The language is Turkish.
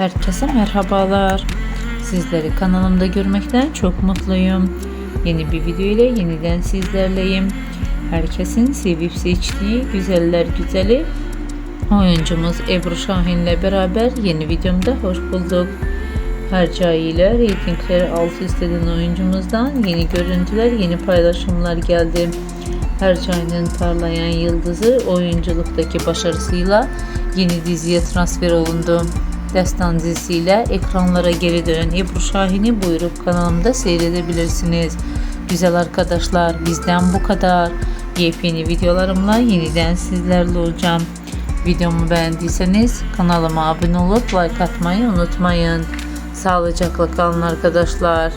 Herkese merhabalar. Sizleri kanalımda görmekten çok mutluyum. Yeni bir video ile yeniden sizlerleyim. Herkesin sevip seçtiği güzeller güzeli oyuncumuz Ebru Şahin ile beraber yeni videomda hoş bulduk. Hercai ile reytingleri alt üst eden oyuncumuzdan yeni görüntüler, yeni paylaşımlar geldi. Hercai'nin parlayan yıldızı oyunculuktaki başarısıyla yeni diziye transfer olundu. Destan dizisiyle ekranlara geri dönen Ebru Şahin'i buyurup kanalımda seyredebilirsiniz. Güzel arkadaşlar bizden bu kadar. Yepyeni videolarımla yeniden sizlerle olacağım. Videomu beğendiyseniz kanalıma abone olup like atmayı unutmayın. Sağlıcakla kalın arkadaşlar.